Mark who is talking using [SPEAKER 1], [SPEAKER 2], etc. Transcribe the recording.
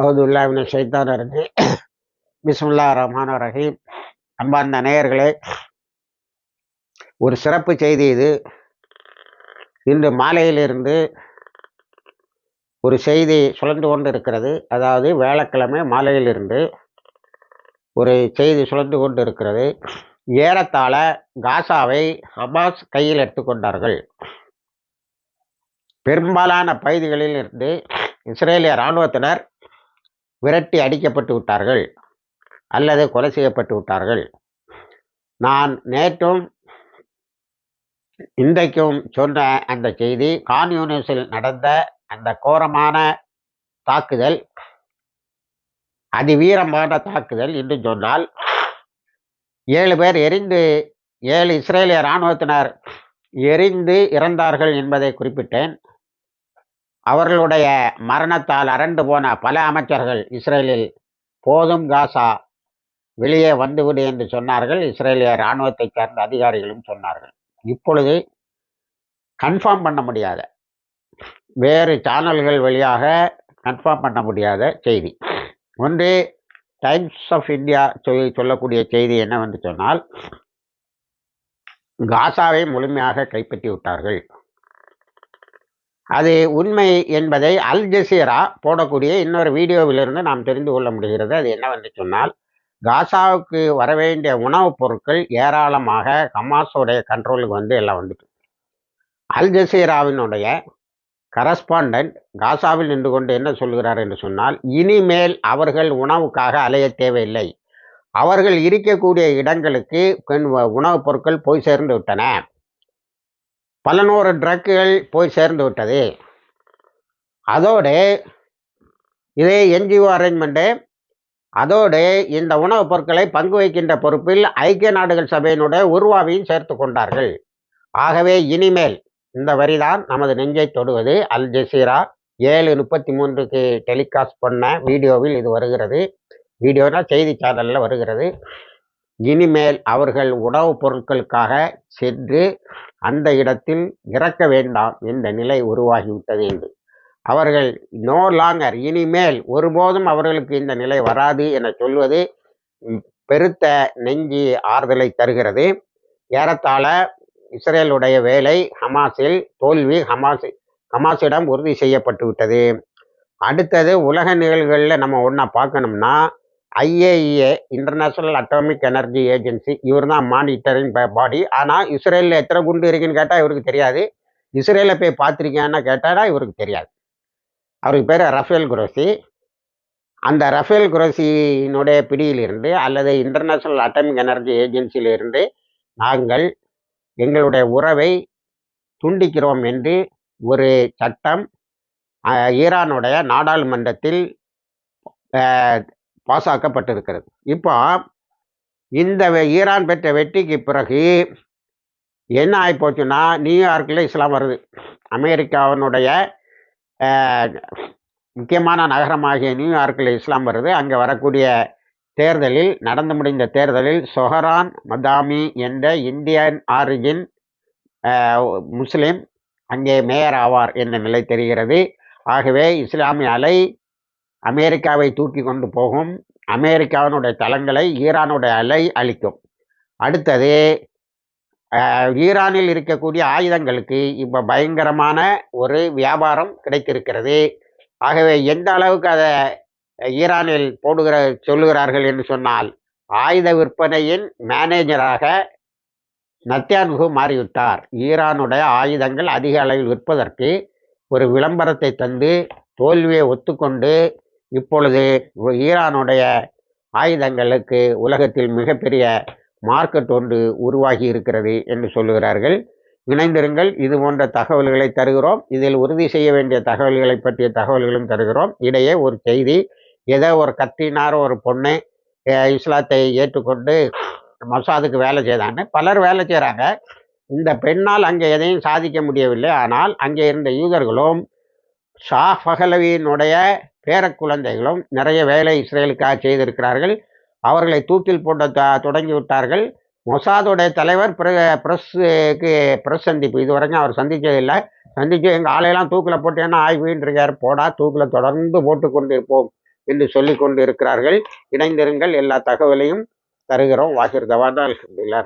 [SPEAKER 1] அவதுல்லாவின சைத்தான் இருந்து. பிஸ்முல்லா ரஹ்மான் ரஹீம். அன்பார்ந்த நேயர்களே ஒரு சிறப்பு செய்தி இது. இன்று மாலையிலிருந்து ஒரு செய்தி சுழந்து கொண்டு இருக்கிறது அதாவது வேளக்கிழமை மாலையிலிருந்து ஒரு செய்தி சுழந்து கொண்டு இருக்கிறது ஏறத்தாழ காசாவை ஹமாஸ் கையில் எடுத்துக்கொண்டார்கள் பெரும்பாலான பகுதிகளில் இருந்து இஸ்ரேலிய இராணுவத்தினர் விரட்டி அடிக்கப்பட்டு விட்டார்கள் அல்லது கொலை செய்யப்பட்டு விட்டார்கள். நான் நேற்றும் இன்றைக்கும் சொன்ன அந்த செய்தி கான் யூனிவர்ஸில் நடந்த அந்த கோரமான தாக்குதல் அதிவீரமான தாக்குதல் என்று சொன்னால் ஏழு பேர் எரிந்து ஏழு இஸ்ரேலிய இராணுவத்தினர் எரிந்து இறந்தார்கள் என்பதை குறிப்பிட்டேன். அவர்களுடைய மரணத்தால் அரண்டு போன பல அமைச்சர்கள் இஸ்ரேலில் போதும் காசா வெளியே வந்துவிடு என்று சொன்னார்கள். இஸ்ரேலிய இராணுவத்தை சேர்ந்த அதிகாரிகளும் சொன்னார்கள். இப்பொழுது கன்ஃபார்ம் பண்ண முடியாத வேறு சேனல்கள் வழியாக கன்ஃபார்ம் பண்ண முடியாத செய்தி. ஒன்று டைம்ஸ் ஆஃப் இந்தியா சொல்லி சொல்லக்கூடிய செய்தி என்னவென்று சொன்னால் காசாவை முழுமையாக கைப்பற்றி விட்டார்கள் அது உண்மை என்பதை அல் ஜசீரா போடக்கூடிய இன்னொரு வீடியோவிலிருந்து நாம் தெரிந்து கொள்ள முடிகிறது. அது என்னவென்று சொன்னால் காசாவுக்கு வர வேண்டிய உணவுப் பொருட்கள் ஏராளமாக ஹமாஸோடைய கண்ட்ரோலுக்கு வந்து எல்லாம் வந்துட்டு. அல் ஜசீராவினுடைய கரஸ்பாண்டன்ட் காசாவில் நின்று கொண்டு என்ன சொல்கிறார் என்று சொன்னால் இனிமேல் அவர்கள் உணவுக்காக அலைய தேவையில்லை. அவர்கள் இருக்கக்கூடிய இடங்களுக்கு உணவுப் பொருட்கள் போய் சேர்ந்து விட்டன. பல நூறு ட்ரக்குகள் போய் சேர்ந்து விட்டது. அதோடு இதே என்ஜிஓ அரேஞ்ச்மெண்ட்டு அதோடு இந்த உணவுப் பொருட்களை பங்கு வைக்கின்ற பொறுப்பில் ஐக்கிய நாடுகள் சபையினுடைய உருவாவையும் சேர்த்து கொண்டார்கள். ஆகவே இனிமேல் இந்த வரிதான் நமது நெஞ்சை தொடுவது. அல் ஜசீரா ஏழு முப்பத்தி மூன்றுக்கு டெலிகாஸ்ட் பண்ண வீடியோவில் இது வருகிறது. வீடியோனா செய்தி சேனலில் வருகிறது. இனிமேல் அவர்கள் உணவுப் பொருட்களுக்காக சென்று அந்த இடத்தில் இறக்க வேண்டாம் என்ற நிலை உருவாகிவிட்டது என்று. அவர்கள் நோ லாங்கர் இனிமேல் ஒருபோதும் அவர்களுக்கு இந்த நிலை வராது என சொல்வது பெருத்த நெஞ்சி ஆறுதலை தருகிறது. ஏறத்தாழ இஸ்ரேலுடைய வேலை ஹமாஸில் தோல்வி ஹமாஸ் ஹமாஸிடம் உறுதி செய்யப்பட்டு விட்டது அடுத்தது உலக நிகழ்வுகளில் நம்ம ஒன்றா பார்க்கணும்னா IAEA international atomic energy agency இவர் தான் மானிட்டரிங் பாடி ஆனால் இஸ்ரேலில் எத்தனை குண்டு இருக்குன்னு கேட்டால் இவருக்கு தெரியாது. இஸ்ரேலில் போய் பார்த்துருக்கியான்னு கேட்டால் இவருக்கு தெரியாது. அவருக்கு பேர் ரஃபேல் குரோசி. அந்த ரஃபேல் குரோசியினுடைய பிடியிலிருந்து அல்லது இன்டர்நேஷ்னல் அட்டாமிக் எனர்ஜி ஏஜென்சியிலிருந்து நாங்கள் எங்களுடைய உறவை துண்டிக்கிறோம் என்று ஒரு சட்டம் ஈரானுடைய நாடாளுமன்றத்தில் பாசாக்கப்பட்டிருக்கிறது. இப்போ இந்த ஈரான் பெற்ற வெற்றிக்கு பிறகு என்ன ஆகிப்போச்சுன்னா நியூயார்க்கில் இஸ்லாம் வருது. அமெரிக்காவினுடைய முக்கியமான நகரமாகிய நியூயார்க்கில் இஸ்லாம் வருது. அங்கே வரக்கூடிய தேர்தலில் நடந்து முடிந்த தேர்தலில் சொஹரான் மதாமி என்ற இந்தியன் ஆரிஜின் முஸ்லீம் அங்கே மேயர் ஆவார் என்ற நிலை தெரிகிறது. ஆகவே இஸ்லாமிய அலை அமெரிக்காவை தூக்கி கொண்டு போகும். அமெரிக்காவினுடைய தளங்களை ஈரானுடைய அலை அளிக்கும் அடுத்தது ஈரானில் இருக்கக்கூடிய ஆயுதங்களுக்கு இப்போ பயங்கரமான ஒரு வியாபாரம் கிடைத்திருக்கிறது. ஆகவே எந்த அளவுக்கு அதை ஈரானில் போடுகிற சொல்லுகிறார்கள் என்று சொன்னால் ஆயுத விற்பனையின் மேனேஜராக நத்தியான்கு மாறிவிட்டார். ஈரானுடைய ஆயுதங்கள் அதிக அளவில் விற்பதற்கு ஒரு விளம்பரத்தை தந்து தோல்வியை ஒத்துக்கொண்டு இப்பொழுது ஈரானுடைய ஆயுதங்களுக்கு உலகத்தில் மிகப்பெரிய மார்க்கெட் ஒன்று உருவாகி இருக்கிறது என்று சொல்லுகிறார்கள். இணைந்திருங்கள் இது போன்ற தகவல்களை தருகிறோம். இதில் உறுதி செய்ய வேண்டிய தகவல்களை பற்றிய தகவல்களும் தருகிறோம். இடையே ஒரு செய்தி ஏதோ ஒரு கத்தினார் ஒரு பொண்ணு இஸ்லாத்தை ஏற்றுக்கொண்டு மசாதுக்கு வேலை செய்தான்னு பலர் வேலை செய்கிறாங்க இந்த பெண்ணால் அங்கே எதையும் சாதிக்க முடியவில்லை. ஆனால் அங்கே இருந்த யூதர்களும் ஷா பஹலவியினுடைய பேரக்குழந்தைகளும் நிறைய வேலை இஸ்ரேலுக்காக செய்திருக்கிறார்கள். அவர்களை தூக்கில் போட்ட த தொடங்கி விட்டார்கள். மொசாதுடைய தலைவர் ப்ரெஸ்ஸுக்கு ப்ரெஸ் சந்திப்பு. இது வரைக்கும் அவர் சந்தித்ததில்லை சந்தித்து எங்கள் ஆளையெல்லாம் தூக்கில் போட்டு என்ன ஆய்வுன்னு இருக்கார் போடா தூக்கில் தொடர்ந்து போட்டு கொண்டு இருப்போம் என்று சொல்லி கொண்டு இருக்கிறார்கள் இணைந்திருங்கள். எல்லா தகவலையும் தருகிறோம். வாசிர் தவாதா அல்ஹம்துலில்லாஹ்